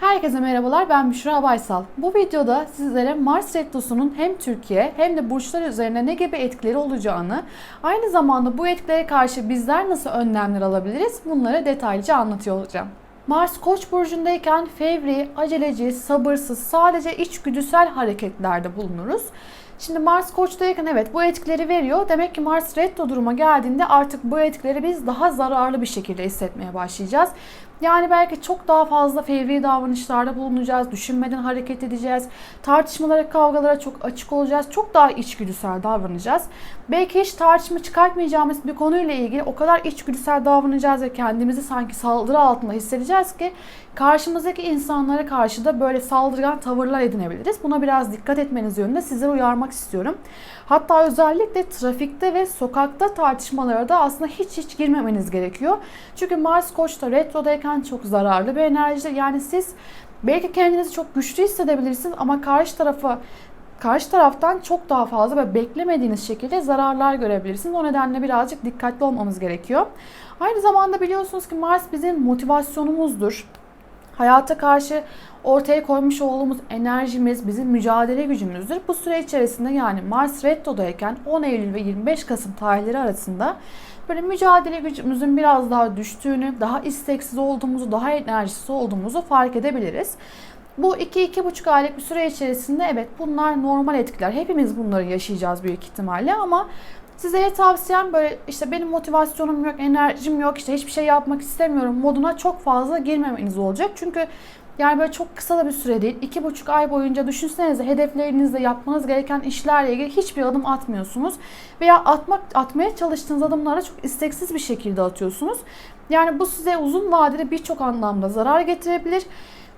Herkese merhabalar ben Büşra Baysal. Bu videoda sizlere Mars Retrosu'nun hem Türkiye hem de burçlar üzerine ne gibi etkileri olacağını, aynı zamanda bu etkilere karşı bizler nasıl önlemler alabiliriz bunları detaylıca anlatıyor olacağım. Mars Koç burcundayken fevri, aceleci, sabırsız, sadece içgüdüsel hareketlerde bulunuruz. Şimdi Mars Koç'tayken evet bu etkileri veriyor. Demek ki Mars retro duruma geldiğinde artık bu etkileri biz daha zararlı bir şekilde hissetmeye başlayacağız. Yani belki çok daha fazla fevri davranışlarda bulunacağız, düşünmeden hareket edeceğiz, tartışmalara, kavgalara çok açık olacağız, çok daha içgüdüsel davranacağız. Belki hiç tartışma çıkartmayacağımız bir konuyla ilgili o kadar içgüdüsel davranacağız ve kendimizi sanki saldırı altında hissedeceğiz ki karşımızdaki insanlara karşı da böyle saldırgan tavırlar edinebiliriz. Buna biraz dikkat etmeniz yönünde sizleri uyarmak istiyorum. Hatta özellikle trafikte ve sokakta tartışmalara da aslında hiç hiç girmemeniz gerekiyor. Çünkü Mars Koç'ta retrodayken çok zararlı bir enerjidir. Yani siz belki kendinizi çok güçlü hissedebilirsiniz ama karşı tarafa karşı taraftan çok daha fazla ve beklemediğiniz şekilde zararlar görebilirsiniz. O nedenle birazcık dikkatli olmamız gerekiyor. Aynı zamanda biliyorsunuz ki Mars bizim motivasyonumuzdur. Hayata karşı ortaya koymuş olduğumuz enerjimiz, bizim mücadele gücümüzdür. Bu süre içerisinde yani Mars Retro'dayken 10 Eylül ve 25 Kasım tarihleri arasında böyle mücadele gücümüzün biraz daha düştüğünü, daha isteksiz olduğumuzu, daha enerjisiz olduğumuzu fark edebiliriz. Bu 2-2,5 aylık bir süre içerisinde evet bunlar normal etkiler. Hepimiz bunları yaşayacağız büyük ihtimalle ama Size tavsiyem böyle işte benim motivasyonum yok, enerjim yok, işte hiçbir şey yapmak istemiyorum moduna çok fazla girmemeniz olacak. Çünkü yani böyle çok kısa da bir süre değil. iki buçuk ay boyunca düşünsenize hedeflerinizde yapmanız gereken işlerle ilgili hiçbir adım atmıyorsunuz. Veya atmak atmaya çalıştığınız adımlara çok isteksiz bir şekilde atıyorsunuz. Yani bu size uzun vadede birçok anlamda zarar getirebilir.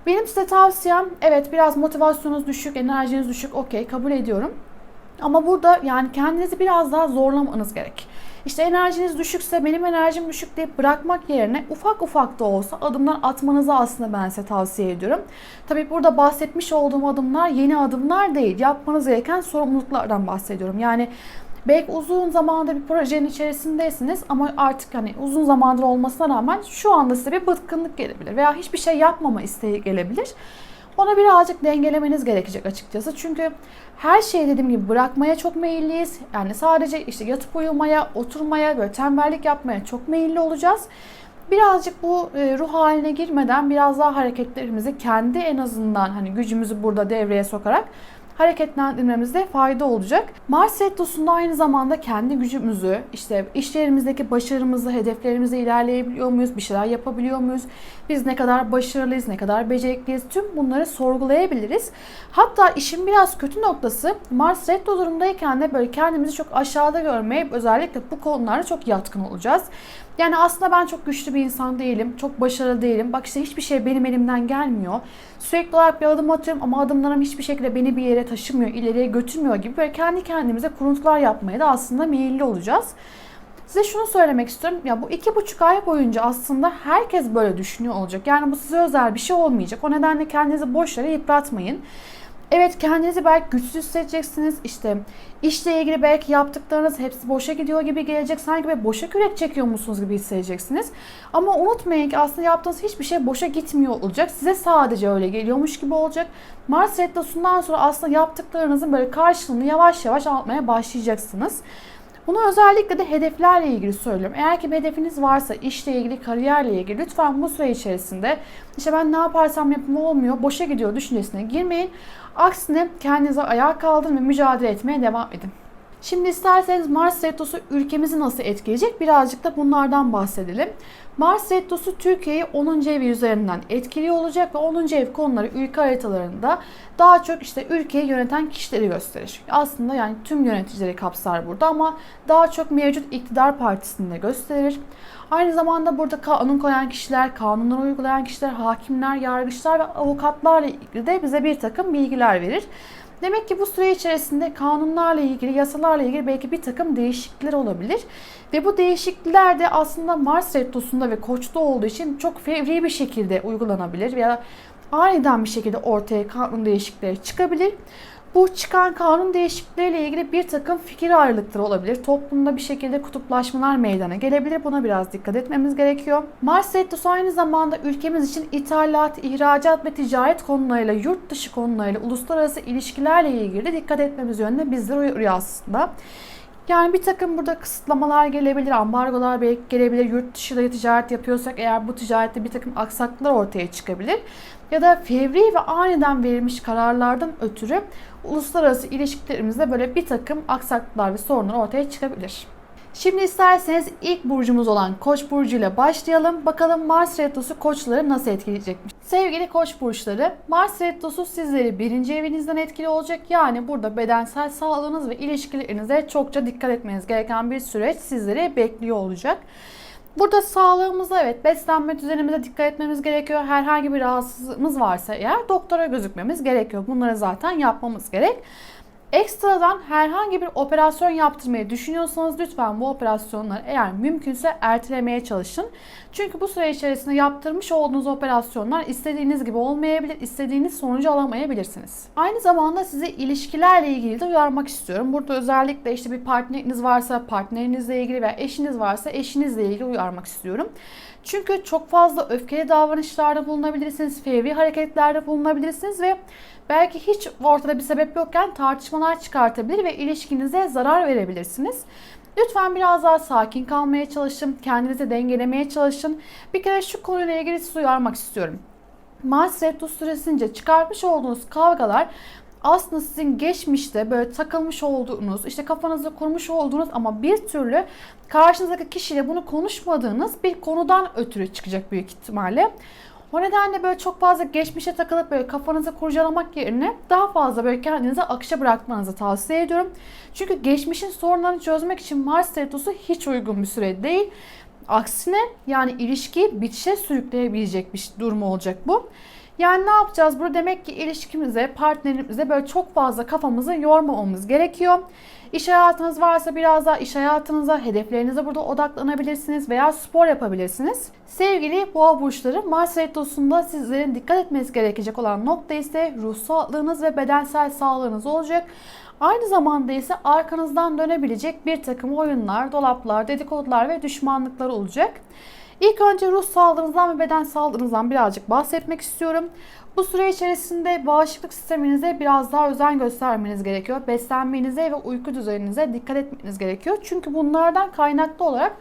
Benim size tavsiyem evet biraz motivasyonunuz düşük, enerjiniz düşük okey kabul ediyorum. Ama burada yani kendinizi biraz daha zorlamanız gerek. İşte enerjiniz düşükse benim enerjim düşük deyip bırakmak yerine ufak ufak da olsa adımlar atmanızı aslında ben size tavsiye ediyorum. Tabii burada bahsetmiş olduğum adımlar yeni adımlar değil. Yapmanız gereken sorumluluklardan bahsediyorum. Yani Belki uzun zamandır bir projenin içerisindesiniz ama artık hani uzun zamandır olmasına rağmen şu anda size bir bıkkınlık gelebilir veya hiçbir şey yapmama isteği gelebilir. Ona birazcık dengelemeniz gerekecek açıkçası. Çünkü her şeyi dediğim gibi bırakmaya çok meyilliyiz. Yani sadece işte yatıp uyumaya, oturmaya, böyle tembellik yapmaya çok meyilli olacağız. Birazcık bu e, ruh haline girmeden biraz daha hareketlerimizi kendi en azından hani gücümüzü burada devreye sokarak hareketlendirmemizde fayda olacak. Mars Retrosu'nda aynı zamanda kendi gücümüzü, işte işlerimizdeki başarımızı, hedeflerimize ilerleyebiliyor muyuz, bir şeyler yapabiliyor muyuz, biz ne kadar başarılıyız, ne kadar becerikliyiz, tüm bunları sorgulayabiliriz. Hatta işin biraz kötü noktası Mars Retro durumdayken de böyle kendimizi çok aşağıda görmeye özellikle bu konularda çok yatkın olacağız. Yani aslında ben çok güçlü bir insan değilim. Çok başarılı değilim. Bak işte hiçbir şey benim elimden gelmiyor. Sürekli olarak bir adım atıyorum ama adımlarım hiçbir şekilde beni bir yere taşımıyor, ileriye götürmüyor gibi böyle kendi kendimize kuruntular yapmaya da aslında meyilli olacağız. Size şunu söylemek istiyorum. Ya bu iki buçuk ay boyunca aslında herkes böyle düşünüyor olacak. Yani bu size özel bir şey olmayacak. O nedenle kendinizi boş yere yıpratmayın. Evet kendinizi belki güçsüz hissedeceksiniz. İşte işle ilgili belki yaptıklarınız hepsi boşa gidiyor gibi gelecek. Sanki böyle boşa kürek çekiyor musunuz gibi hissedeceksiniz. Ama unutmayın ki aslında yaptığınız hiçbir şey boşa gitmiyor olacak. Size sadece öyle geliyormuş gibi olacak. Mars Retrosu'ndan sonra aslında yaptıklarınızın böyle karşılığını yavaş yavaş almaya başlayacaksınız. Bunu özellikle de hedeflerle ilgili söylüyorum. Eğer ki bir hedefiniz varsa işle ilgili, kariyerle ilgili lütfen bu süre içerisinde işte ben ne yaparsam yapım olmuyor, boşa gidiyor düşüncesine girmeyin. Aksine kendinize ayağa kaldırın ve mücadele etmeye devam edin. Şimdi isterseniz Mars Retrosu ülkemizi nasıl etkileyecek birazcık da bunlardan bahsedelim. Mars Retrosu Türkiye'yi 10. evi üzerinden etkiliyor olacak ve 10. ev konuları ülke haritalarında daha çok işte ülkeyi yöneten kişileri gösterir. Aslında yani tüm yöneticileri kapsar burada ama daha çok mevcut iktidar partisinde gösterir. Aynı zamanda burada kanun koyan kişiler, kanunları uygulayan kişiler, hakimler, yargıçlar ve avukatlarla ilgili de bize bir takım bilgiler verir. Demek ki bu süre içerisinde kanunlarla ilgili, yasalarla ilgili belki bir takım değişiklikler olabilir. Ve bu değişiklikler de aslında Mars Retrosu'nda ve Koç'ta olduğu için çok fevri bir şekilde uygulanabilir veya aniden bir şekilde ortaya kanun değişiklikleri çıkabilir. Bu çıkan kanun değişiklikleriyle ilgili bir takım fikir ayrılıkları olabilir. Toplumda bir şekilde kutuplaşmalar meydana gelebilir. Buna biraz dikkat etmemiz gerekiyor. Mars Retrosu aynı zamanda ülkemiz için ithalat, ihracat ve ticaret konularıyla, yurt dışı konularıyla, uluslararası ilişkilerle ilgili de dikkat etmemiz yönünde bizlere uyarıyor aslında. Yani bir takım burada kısıtlamalar gelebilir, ambargolar belki gelebilir. Yurt dışıyla ticaret yapıyorsak eğer bu ticarette bir takım aksaklıklar ortaya çıkabilir. Ya da fevri ve aniden verilmiş kararlardan ötürü uluslararası ilişkilerimizde böyle bir takım aksaklıklar ve sorunlar ortaya çıkabilir. Şimdi isterseniz ilk burcumuz olan Koç burcu ile başlayalım. Bakalım Mars retrosu koçları nasıl etkileyecekmiş. Sevgili Koç burçları, Mars retrosu sizleri birinci evinizden etkili olacak. Yani burada bedensel sağlığınız ve ilişkilerinize çokça dikkat etmeniz gereken bir süreç sizleri bekliyor olacak. Burada sağlığımıza evet beslenme düzenimize dikkat etmemiz gerekiyor. Herhangi bir rahatsızlığımız varsa eğer doktora gözükmemiz gerekiyor. Bunları zaten yapmamız gerek. Ekstradan herhangi bir operasyon yaptırmayı düşünüyorsanız lütfen bu operasyonları eğer mümkünse ertelemeye çalışın. Çünkü bu süre içerisinde yaptırmış olduğunuz operasyonlar istediğiniz gibi olmayabilir, istediğiniz sonucu alamayabilirsiniz. Aynı zamanda size ilişkilerle ilgili de uyarmak istiyorum. Burada özellikle işte bir partneriniz varsa partnerinizle ilgili veya eşiniz varsa eşinizle ilgili uyarmak istiyorum. Çünkü çok fazla öfkeli davranışlarda bulunabilirsiniz, fevri hareketlerde bulunabilirsiniz ve belki hiç ortada bir sebep yokken tartışmalar çıkartabilir ve ilişkinize zarar verebilirsiniz. Lütfen biraz daha sakin kalmaya çalışın, kendinizi dengelemeye çalışın. Bir kere şu konuyla ilgili sizi uyarmak istiyorum. Mars Retro süresince çıkartmış olduğunuz kavgalar aslında sizin geçmişte böyle takılmış olduğunuz, işte kafanızda kurmuş olduğunuz ama bir türlü karşınızdaki kişiyle bunu konuşmadığınız bir konudan ötürü çıkacak büyük ihtimalle. O nedenle böyle çok fazla geçmişe takılıp böyle kafanızı kurcalamak yerine daha fazla böyle kendinize akışa bırakmanızı tavsiye ediyorum. Çünkü geçmişin sorunlarını çözmek için Mars retrosu hiç uygun bir süre değil. Aksine yani ilişkiyi bitişe sürükleyebilecek bir durum olacak bu. Yani ne yapacağız? Burada demek ki ilişkimize, partnerimize böyle çok fazla kafamızı yormamamız gerekiyor. İş hayatınız varsa biraz daha iş hayatınıza, hedeflerinize burada odaklanabilirsiniz veya spor yapabilirsiniz. Sevgili boğa burçları, Mars retrosunda sizlerin dikkat etmeniz gerekecek olan nokta ise ruh sağlığınız ve bedensel sağlığınız olacak. Aynı zamanda ise arkanızdan dönebilecek bir takım oyunlar, dolaplar, dedikodular ve düşmanlıklar olacak. İlk önce ruh sağlığınızdan ve beden sağlığınızdan birazcık bahsetmek istiyorum. Bu süre içerisinde bağışıklık sisteminize biraz daha özen göstermeniz gerekiyor. Beslenmenize ve uyku düzeninize dikkat etmeniz gerekiyor. Çünkü bunlardan kaynaklı olarak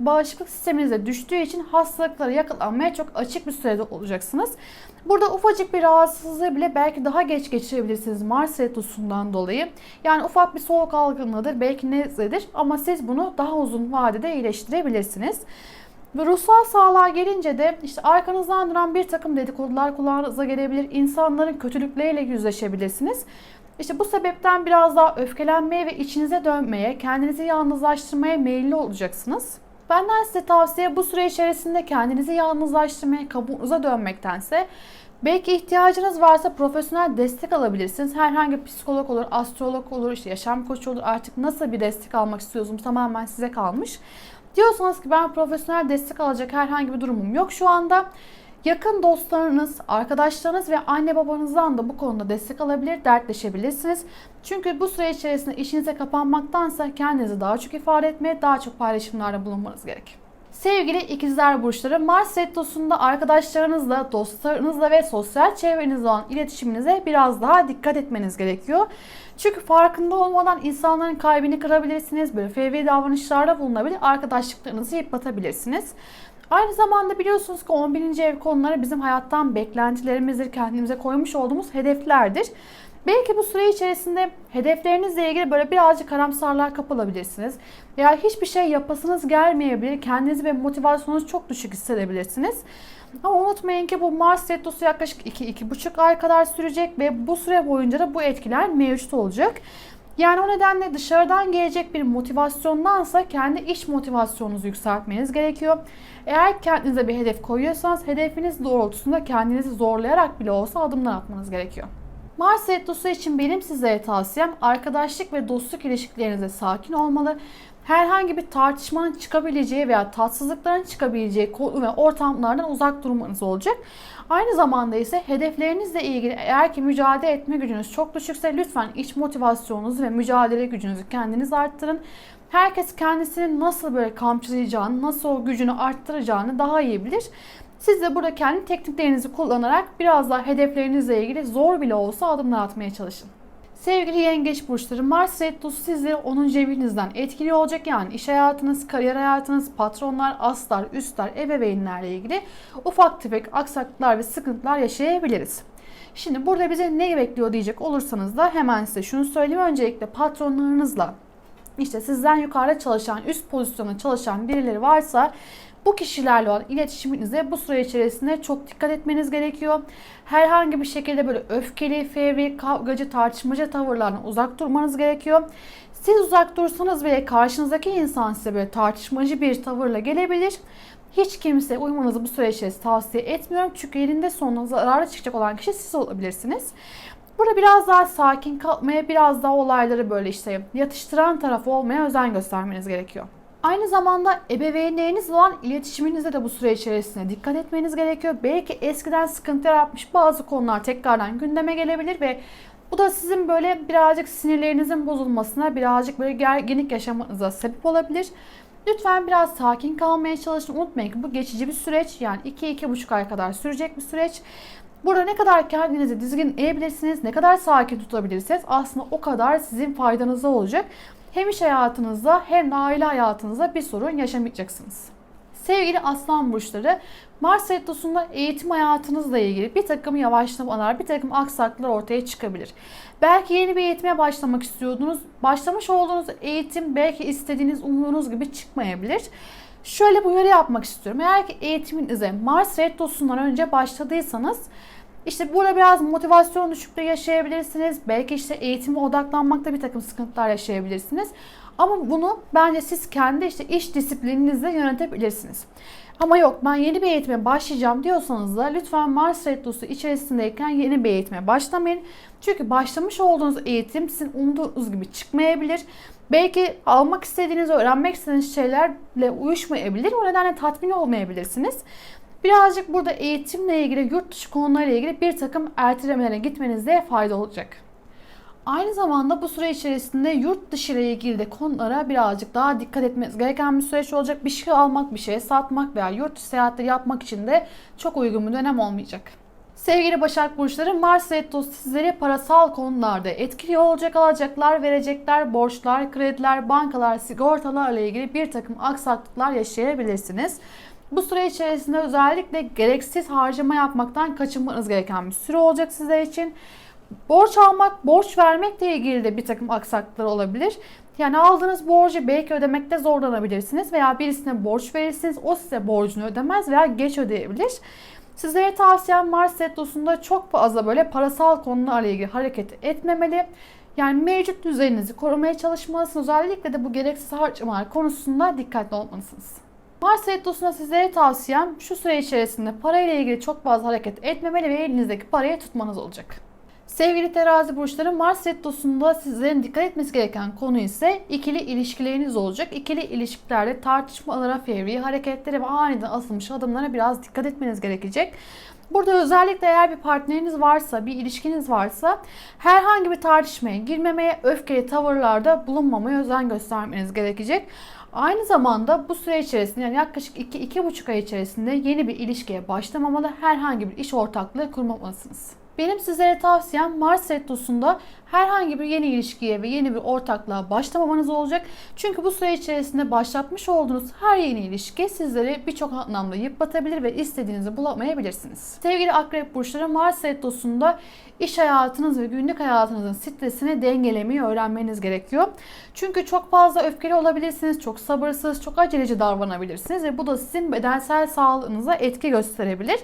bağışıklık sisteminize düştüğü için hastalıklara yakalanmaya çok açık bir sürede olacaksınız. Burada ufacık bir rahatsızlığı bile belki daha geç geçirebilirsiniz Mars retrosundan dolayı. Yani ufak bir soğuk algınlığıdır, belki nezledir ama siz bunu daha uzun vadede iyileştirebilirsiniz. Ve ruhsal sağlığa gelince de işte arkanızdan duran bir takım dedikodular kulağınıza gelebilir. İnsanların kötülükleriyle yüzleşebilirsiniz. İşte bu sebepten biraz daha öfkelenmeye ve içinize dönmeye, kendinizi yalnızlaştırmaya meyilli olacaksınız. Benden size tavsiye bu süre içerisinde kendinizi yalnızlaştırmaya, kabuğunuza dönmektense Belki ihtiyacınız varsa profesyonel destek alabilirsiniz. Herhangi bir psikolog olur, astrolog olur, işte yaşam koçu olur. Artık nasıl bir destek almak istiyorsunuz tamamen size kalmış. Diyorsanız ki ben profesyonel destek alacak herhangi bir durumum yok şu anda. Yakın dostlarınız, arkadaşlarınız ve anne babanızdan da bu konuda destek alabilir, dertleşebilirsiniz. Çünkü bu süre içerisinde işinize kapanmaktansa kendinizi daha çok ifade etmeye, daha çok paylaşımlarda bulunmanız gerek. Sevgili ikizler burçları Mars retrosunda arkadaşlarınızla, dostlarınızla ve sosyal çevrenizle olan iletişiminize biraz daha dikkat etmeniz gerekiyor. Çünkü farkında olmadan insanların kalbini kırabilirsiniz. Böyle fevri davranışlarda bulunabilir. Arkadaşlıklarınızı yıpratabilirsiniz. Aynı zamanda biliyorsunuz ki 11. ev konuları bizim hayattan beklentilerimizdir. Kendimize koymuş olduğumuz hedeflerdir. Belki bu süre içerisinde hedeflerinizle ilgili böyle birazcık karamsarlığa kapılabilirsiniz. Veya hiçbir şey yapasınız gelmeyebilir. Kendinizi ve motivasyonunuz çok düşük hissedebilirsiniz. Ama unutmayın ki bu Mars retrosu yaklaşık 2-2,5 ay kadar sürecek ve bu süre boyunca da bu etkiler mevcut olacak. Yani o nedenle dışarıdan gelecek bir motivasyondansa kendi iç motivasyonunuzu yükseltmeniz gerekiyor. Eğer kendinize bir hedef koyuyorsanız hedefiniz doğrultusunda kendinizi zorlayarak bile olsa adımlar atmanız gerekiyor. Mars retrosu için benim sizlere tavsiyem arkadaşlık ve dostluk ilişkilerinize sakin olmalı. herhangi bir tartışmanın çıkabileceği veya tatsızlıkların çıkabileceği ve ortamlardan uzak durmanız olacak. Aynı zamanda ise hedeflerinizle ilgili eğer ki mücadele etme gücünüz çok düşükse lütfen iç motivasyonunuzu ve mücadele gücünüzü kendiniz arttırın. Herkes kendisini nasıl böyle kamçılayacağını, nasıl o gücünü arttıracağını daha iyi bilir. Siz de burada kendi tekniklerinizi kullanarak biraz daha hedeflerinizle ilgili zor bile olsa adımlar atmaya çalışın. Sevgili yengeç burçları Mars retrosu sizi 10. evinizden etkili olacak. Yani iş hayatınız, kariyer hayatınız, patronlar, aslar, üstler, ebeveynlerle ilgili ufak tefek aksaklıklar ve sıkıntılar yaşayabiliriz. Şimdi burada bize ne bekliyor diyecek olursanız da hemen size şunu söyleyeyim. Öncelikle patronlarınızla işte sizden yukarıda çalışan, üst pozisyonda çalışan birileri varsa bu kişilerle olan iletişiminize bu süre içerisinde çok dikkat etmeniz gerekiyor. Herhangi bir şekilde böyle öfkeli, fevri, kavgacı, tartışmacı tavırlardan uzak durmanız gerekiyor. Siz uzak dursanız bile karşınızdaki insan size böyle tartışmacı bir tavırla gelebilir. Hiç kimse uymanızı bu süre içerisinde tavsiye etmiyorum. Çünkü elinde sonunda zararlı çıkacak olan kişi siz olabilirsiniz. Burada biraz daha sakin kalmaya, biraz daha olayları böyle işte yatıştıran taraf olmaya özen göstermeniz gerekiyor. Aynı zamanda ebeveynlerinizle olan iletişiminizde de bu süre içerisinde dikkat etmeniz gerekiyor. Belki eskiden sıkıntı yaratmış bazı konular tekrardan gündeme gelebilir ve bu da sizin böyle birazcık sinirlerinizin bozulmasına, birazcık böyle gerginlik yaşamanıza sebep olabilir. Lütfen biraz sakin kalmaya çalışın. Unutmayın ki bu geçici bir süreç. Yani 2-2,5 ay kadar sürecek bir süreç. Burada ne kadar kendinizi dizgin edebilirsiniz, ne kadar sakin tutabilirsiniz aslında o kadar sizin faydanıza olacak. Hem iş hayatınızda hem de aile hayatınızda bir sorun yaşamayacaksınız. Sevgili aslan burçları, Mars retrosunda eğitim hayatınızla ilgili bir takım yavaşlamalar, bir takım aksaklıklar ortaya çıkabilir. Belki yeni bir eğitime başlamak istiyordunuz. Başlamış olduğunuz eğitim belki istediğiniz, umduğunuz gibi çıkmayabilir. Şöyle bir uyarı yapmak istiyorum. Eğer ki eğitiminize Mars retrosundan önce başladıysanız işte burada biraz motivasyon düşüklüğü yaşayabilirsiniz. Belki işte eğitime odaklanmakta bir takım sıkıntılar yaşayabilirsiniz. Ama bunu bence siz kendi işte iş disiplininizle yönetebilirsiniz. Ama yok ben yeni bir eğitime başlayacağım diyorsanız da lütfen Mars Retrosu içerisindeyken yeni bir eğitime başlamayın. Çünkü başlamış olduğunuz eğitim sizin umduğunuz gibi çıkmayabilir. Belki almak istediğiniz, öğrenmek istediğiniz şeylerle uyuşmayabilir. O nedenle tatmin olmayabilirsiniz. Birazcık burada eğitimle ilgili, yurt dışı konularla ilgili bir takım ertelemelere gitmenizde fayda olacak. Aynı zamanda bu süre içerisinde yurt dışı ile ilgili de konulara birazcık daha dikkat etmeniz gereken bir süreç olacak. Bir şey almak, bir şey satmak veya yurt dışı seyahatleri yapmak için de çok uygun bir dönem olmayacak. Sevgili Başak Burçları, Mars Retrosu sizleri parasal konularda etkili olacak alacaklar, verecekler, borçlar, krediler, bankalar, sigortalarla ilgili bir takım aksaklıklar yaşayabilirsiniz. Bu süre içerisinde özellikle gereksiz harcama yapmaktan kaçınmanız gereken bir süre olacak sizler için. Borç almak, borç vermekle ilgili de bir takım aksaklıklar olabilir. Yani aldığınız borcu belki ödemekte zorlanabilirsiniz veya birisine borç verirsiniz. O size borcunu ödemez veya geç ödeyebilir. Sizlere tavsiyem Mars Retrosu'nda çok fazla böyle parasal konularla ilgili hareket etmemeli. Yani mevcut düzeninizi korumaya çalışmalısınız. Özellikle de bu gereksiz harcamalar konusunda dikkatli olmalısınız. Mars Retrosu'na sizlere tavsiyem şu süre içerisinde parayla ilgili çok fazla hareket etmemeli ve elinizdeki parayı tutmanız olacak. Sevgili terazi burçları Mars retrosunda sizlerin dikkat etmesi gereken konu ise ikili ilişkileriniz olacak. İkili ilişkilerde tartışmalara, fevri hareketlere ve aniden asılmış adımlara biraz dikkat etmeniz gerekecek. Burada özellikle eğer bir partneriniz varsa, bir ilişkiniz varsa herhangi bir tartışmaya girmemeye, öfkeli tavırlarda bulunmamaya özen göstermeniz gerekecek. Aynı zamanda bu süre içerisinde yani yaklaşık 2-2,5 ay içerisinde yeni bir ilişkiye başlamamalı, herhangi bir iş ortaklığı kurmamalısınız. Benim sizlere tavsiyem Mars Retrosu'nda herhangi bir yeni ilişkiye ve yeni bir ortaklığa başlamamanız olacak. Çünkü bu süre içerisinde başlatmış olduğunuz her yeni ilişki sizleri birçok anlamda yıpratabilir ve istediğinizi bulamayabilirsiniz. Sevgili Akrep Burçları Mars Retrosu'nda iş hayatınız ve günlük hayatınızın stresini dengelemeyi öğrenmeniz gerekiyor. Çünkü çok fazla öfkeli olabilirsiniz, çok sabırsız, çok aceleci davranabilirsiniz ve bu da sizin bedensel sağlığınıza etki gösterebilir.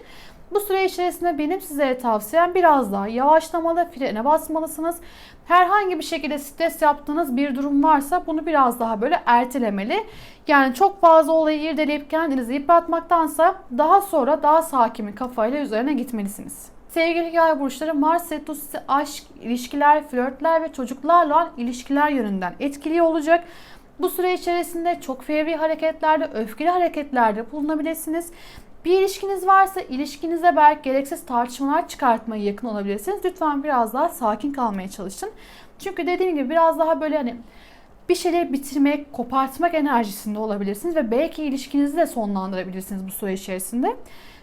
Bu süre içerisinde benim size tavsiyem biraz daha yavaşlamalı, frene basmalısınız. Herhangi bir şekilde stres yaptığınız bir durum varsa bunu biraz daha böyle ertelemeli. Yani çok fazla olayı irdeleyip kendinizi yıpratmaktansa daha sonra daha sakin bir kafayla üzerine gitmelisiniz. Sevgili yay burçları Mars retrosu aşk, ilişkiler, flörtler ve çocuklarla olan ilişkiler yönünden etkili olacak. Bu süre içerisinde çok fevri hareketlerde, öfkeli hareketlerde bulunabilirsiniz. Bir ilişkiniz varsa ilişkinize belki gereksiz tartışmalar çıkartmaya yakın olabilirsiniz. Lütfen biraz daha sakin kalmaya çalışın. Çünkü dediğim gibi biraz daha böyle hani bir şeyleri bitirmek, kopartmak enerjisinde olabilirsiniz ve belki ilişkinizi de sonlandırabilirsiniz bu süre içerisinde.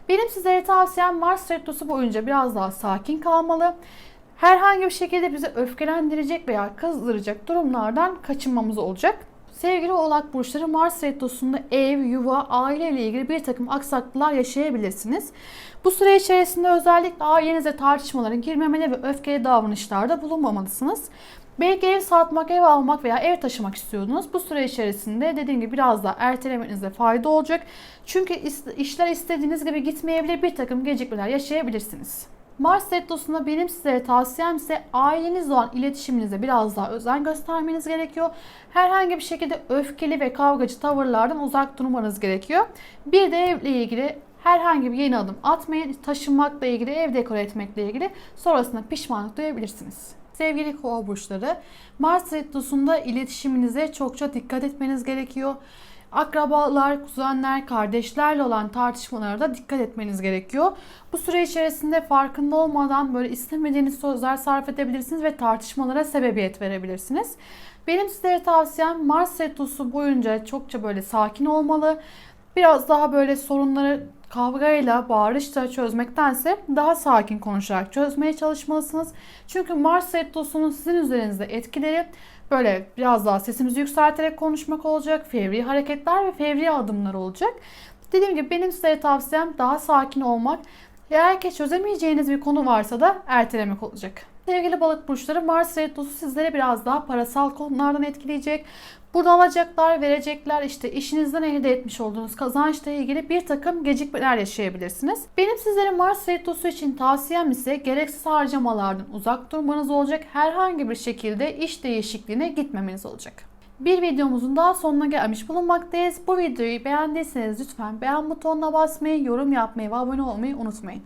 Benim sizlere tavsiyem Mars retrosu boyunca biraz daha sakin kalmalı. Herhangi bir şekilde bizi öfkelendirecek veya kızdıracak durumlardan kaçınmamız olacak. Sevgili oğlak burçları Mars retrosunda ev, yuva, aile ile ilgili bir takım aksaklıklar yaşayabilirsiniz. Bu süre içerisinde özellikle ailenize tartışmalara girmemeli ve öfkeli davranışlarda bulunmamalısınız. Belki ev satmak, ev almak veya ev taşımak istiyordunuz. Bu süre içerisinde dediğim gibi biraz daha ertelemenize fayda olacak. Çünkü işler istediğiniz gibi gitmeyebilir, bir takım gecikmeler yaşayabilirsiniz. Mars retrosunda benim sizlere tavsiyem ise ailenizle olan iletişiminize biraz daha özen göstermeniz gerekiyor. Herhangi bir şekilde öfkeli ve kavgacı tavırlardan uzak durmanız gerekiyor. Bir de evle ilgili herhangi bir yeni adım atmayın. Taşınmakla ilgili, ev dekor etmekle ilgili sonrasında pişmanlık duyabilirsiniz. Sevgili kova burçları, Mars retrosunda iletişiminize çokça dikkat etmeniz gerekiyor. Akrabalar, kuzenler, kardeşlerle olan tartışmalara da dikkat etmeniz gerekiyor. Bu süre içerisinde farkında olmadan böyle istemediğiniz sözler sarf edebilirsiniz ve tartışmalara sebebiyet verebilirsiniz. Benim sizlere tavsiyem Mars retrosu boyunca çokça böyle sakin olmalı. Biraz daha böyle sorunları kavgayla, bağırışla çözmektense daha sakin konuşarak çözmeye çalışmalısınız. Çünkü Mars retrosunun sizin üzerinizde etkileri böyle biraz daha sesimizi yükselterek konuşmak olacak, fevri hareketler ve fevri adımlar olacak. Dediğim gibi benim size tavsiyem daha sakin olmak. Eğer ki çözemeyeceğiniz bir konu varsa da ertelemek olacak. Sevgili balık burçları Mars retrosu sizlere biraz daha parasal konulardan etkileyecek. Burada alacaklar, verecekler, işte işinizden elde etmiş olduğunuz kazançla ilgili bir takım gecikmeler yaşayabilirsiniz. Benim sizlere Mars retrosu için tavsiyem ise gereksiz harcamalardan uzak durmanız olacak. Herhangi bir şekilde iş değişikliğine gitmemeniz olacak. Bir videomuzun daha sonuna gelmiş bulunmaktayız. Bu videoyu beğendiyseniz lütfen beğen butonuna basmayı, yorum yapmayı ve abone olmayı unutmayın.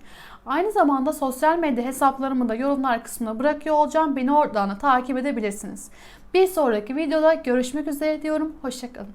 Aynı zamanda sosyal medya hesaplarımı da yorumlar kısmına bırakıyor olacağım. Beni oradan da takip edebilirsiniz. Bir sonraki videoda görüşmek üzere diyorum. Hoşçakalın.